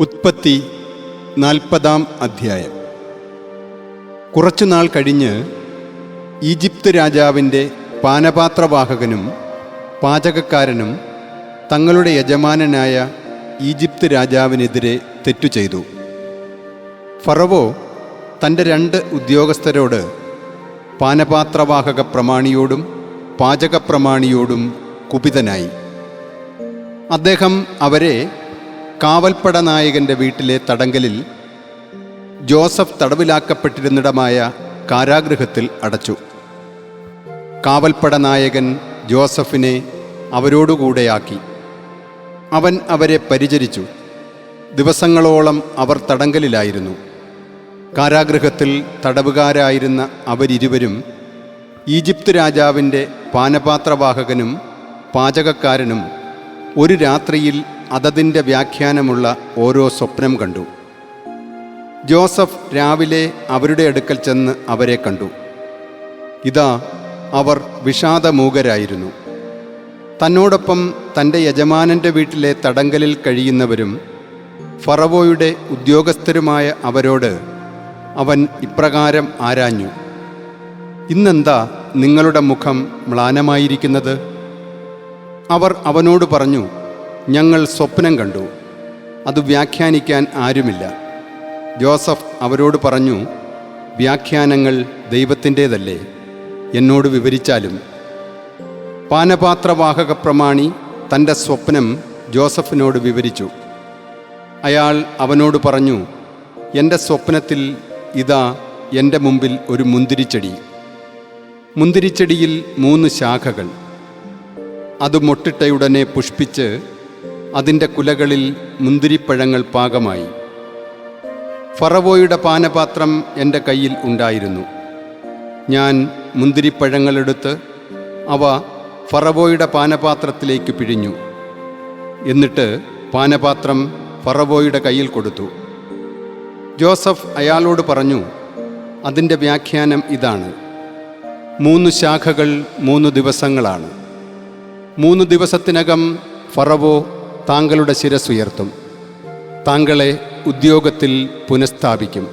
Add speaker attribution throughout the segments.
Speaker 1: ഉത്പത്തി നാൽപ്പതാം അധ്യായം. കുറച്ചുനാൾ കഴിഞ്ഞ് ഈജിപ്ത് രാജാവിന്റെ പാനപാത്രവാഹകനും പാചകക്കാരനും തങ്ങളുടെ യജമാനനായ ഈജിപ്ത് രാജാവിനെതിരെ തെറ്റു ചെയ്തു. ഫറവോ തന്റെ രണ്ട് ഉദ്യോഗസ്ഥരോട് പാനപാത്രവാഹക പ്രമാണിയോടും പാചകപ്രമാണിയോടും കുപിതനായി. അദ്ദേഹം അവരെ കാവൽപ്പട നായകന്റെ വീട്ടിലെ തടങ്കലിൽ ജോസഫ് തടവിലാക്കപ്പെട്ടിരുന്നിടമായ കാരാഗൃഹത്തിൽ അടച്ചു. കാവൽപ്പട നായകൻ ജോസഫിനെ അവരോടുകൂടെയാക്കി. അവൻ അവരെ പരിചരിച്ചു. ദിവസങ്ങളോളം അവർ തടങ്കലിലായിരുന്നു. കാരാഗൃഹത്തിൽ തടവുകാരായിരുന്ന അവരിരുവരും ഈജിപ്ത് രാജാവിന്റെ പാനപാത്രവാഹകനും പാചകക്കാരനും ഒരു രാത്രിയിൽ അതതിന്റെ വ്യാഖ്യാനമുള്ള ഓരോ സ്വപ്നം കണ്ടു. ജോസഫ് രാവിലെ അവരുടെ അടുക്കൽ ചെന്ന് അവരെ കണ്ടു. ഇതാ അവർ വിഷാദമൂകരായിരുന്നു. തന്നോടൊപ്പം തന്റെ യജമാനന്റെ വീട്ടിലെ തടങ്കലിൽ കഴിയുന്നവരും ഫറവോയുടെ ഉദ്യോഗസ്ഥരുമായ അവരോട് അവൻ ഇപ്രകാരം ആരാഞ്ഞു. ഇന്നെന്താ നിങ്ങളുടെ മുഖം മ്ലാനമായിരിക്കുന്നത്? അവർ അവനോട് പറഞ്ഞു ഞങ്ങൾ സ്വപ്നം കണ്ടു. അത് വ്യാഖ്യാനിക്കാൻ ആരുമില്ല. ജോസഫ് അവരോട് പറഞ്ഞു വ്യാഖ്യാനങ്ങൾ ദൈവത്തിന്റേതല്ലേ? എന്നോട് വിവരിച്ചാലും. പാനപാത്രവാഹക പ്രമാണി തന്റെ സ്വപ്നം ജോസഫിനോട് വിവരിച്ചു. അയാൾ അവനോട് പറഞ്ഞു എന്റെ സ്വപ്നത്തിൽ ഇതാ എന്റെ മുമ്പിൽ ഒരു മുന്തിരിച്ചെടി. മുന്തിരിച്ചെടിയിൽ മൂന്ന് ശാഖകൾ. അത് മൊട്ടിട്ടയുടനെ പുഷ്പിച്ച് അതിന്റെ കുലകളിൽ മുന്തിരിപ്പഴങ്ങൾ പാകമായി. ഫറവോയുടെ പാനപാത്രം എന്റെ കയ്യിൽ ഉണ്ടായിരുന്നു. ഞാൻ മുന്തിരിപ്പഴങ്ങളെടുത്ത് അവ ഫറവോയുടെ പാനപാത്രത്തിലേക്ക് പിഴിഞ്ഞു. എന്നിട്ട് പാനപാത്രം ഫറവോയുടെ കയ്യിൽ കൊടുത്തു. ജോസഫ് അയാളോട് പറഞ്ഞു അതിന്റെ വ്യാഖ്യാനം ഇതാണ്. മൂന്ന് ശാഖകൾ മൂന്ന് ദിവസങ്ങളാണ്. മൂന്ന് ദിവസത്തിനകം ഫറവോ താങ്കളുടെ ശിരസ്സുയർത്തും താങ്കളെ ഉദ്യോഗത്തിൽ പുനഃസ്ഥാപിക്കും.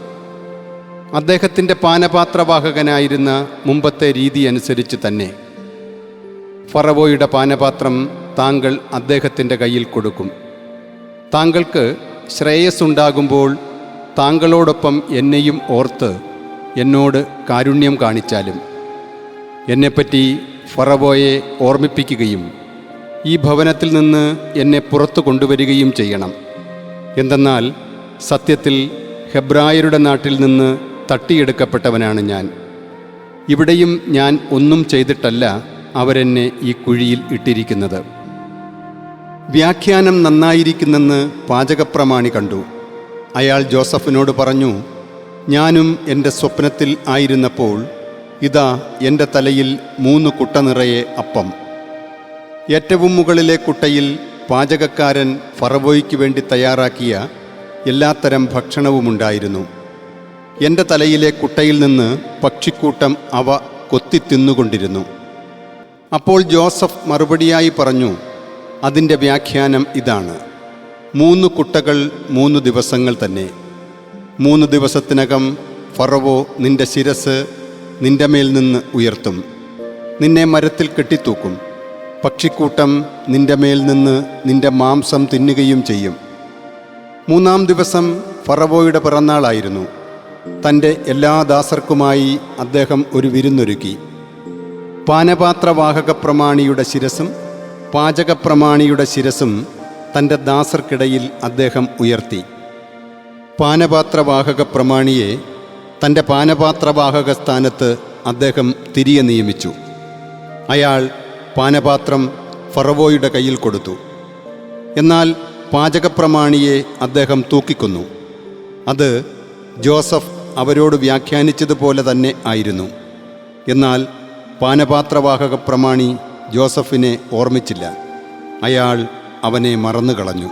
Speaker 1: അദ്ദേഹത്തിന്റെ പാനപാത്രവാഹകനായിരുന്ന മുമ്പത്തെ രീതി അനുസരിച്ച് തന്നെ. ഫറവോയുടെ പാനപാത്രം താങ്കൾ അദ്ദേഹത്തിന്റെ കയ്യിൽ കൊടുക്കും. താങ്കൾക്ക് ശ്രേയസ്സുണ്ടാകുമ്പോൾ താങ്കളോടൊപ്പം എന്നെയും ഓർത്ത് എന്നോട് കാരുണ്യം കാണിച്ചാലും. എന്നെപ്പറ്റി ഫറവോയെ ഓർമ്മിപ്പിക്കുകയും ഈ ഭവനത്തിൽ നിന്ന് എന്നെ പുറത്തു കൊണ്ടുവരികയും ചെയ്യണം. എന്തെന്നാൽ സത്യത്തിൽ ഹെബ്രായരുടെ നാട്ടിൽ നിന്ന് തട്ടിയെടുക്കപ്പെട്ടവനാണ് ഞാൻ. ഇവിടെയും ഞാൻ ഒന്നും ചെയ്തിട്ടല്ല അവരെന്നെ ഈ കുഴിയിൽ ഇട്ടിരിക്കുന്നത്. വ്യാഖ്യാനം നന്നായിരിക്കുന്നെന്ന് പാചകപ്രമാണി കണ്ടു. അയാൾ ജോസഫിനോട് പറഞ്ഞു ഞാനും എന്റെ സ്വപ്നത്തിൽ ആയിരുന്നപ്പോൾ ഇതാ എന്റെ തലയിൽ മൂന്ന് കുട്ട നിറയെ അപ്പം. ഏറ്റവും മുകളിലെ കുട്ടയിൽ പാചകക്കാരൻ ഫറവോയ്ക്ക് വേണ്ടി തയ്യാറാക്കിയ എല്ലാത്തരം ഭക്ഷണവുമുണ്ടായിരുന്നു. എന്റെ തലയിലെ കുട്ടയിൽ നിന്ന് പക്ഷിക്കൂട്ടം അവ കൊത്തി തിന്നുകൊണ്ടിരുന്നു. അപ്പോൾ ജോസഫ് മറുപടിയായി പറഞ്ഞു അതിന്റെ വ്യാഖ്യാനം ഇതാണ്. മൂന്ന് കുട്ടകൾ മൂന്ന് ദിവസങ്ങൾ തന്നെ. മൂന്ന് ദിവസത്തിനകം ഫറവോ നിന്റെ ശിരസ് നിന്റെ മേൽ നിന്ന് ഉയർത്തും. നിന്നെ മരത്തിൽ കെട്ടിത്തൂക്കും. പക്ഷിക്കൂട്ടം നിന്റെ മേൽ നിന്ന് നിന്റെ മാംസം തിന്നുകയും ചെയ്യും. മൂന്നാം ദിവസം ഫറവോയുടെ പിറന്നാളായിരുന്നു. തന്റെ എല്ലാ ദാസർക്കുമായി അദ്ദേഹം ഒരു വിരുന്നൊരുക്കി. പാനപാത്രവാഹക പ്രമാണിയുടെ ശിരസും പാചകപ്രമാണിയുടെ ശിരസും തന്റെ ദാസർക്കിടയിൽ അദ്ദേഹം ഉയർത്തി. പാനപാത്രവാഹക പ്രമാണിയെ തന്റെ പാനപാത്രവാഹക സ്ഥാനത്ത് അദ്ദേഹം തിരികെ നിയമിച്ചു. അയാൾ പാനപാത്രം ഫറവോയുടെ കയ്യിൽ കൊടുത്തു. എന്നാൽ പാചകപ്രമാണിയെ അദ്ദേഹം തൂക്കിക്കൊന്നു. അത് ജോസഫ് അവരോട് വ്യാഖ്യാനിച്ചതുപോലെ തന്നെ ആയിരുന്നു. എന്നാൽ പാനപാത്രവാഹക പ്രമാണി ജോസഫിനെ ഓർമ്മിച്ചില്ല. അയാൾ അവനെ മറന്നുകളഞ്ഞു.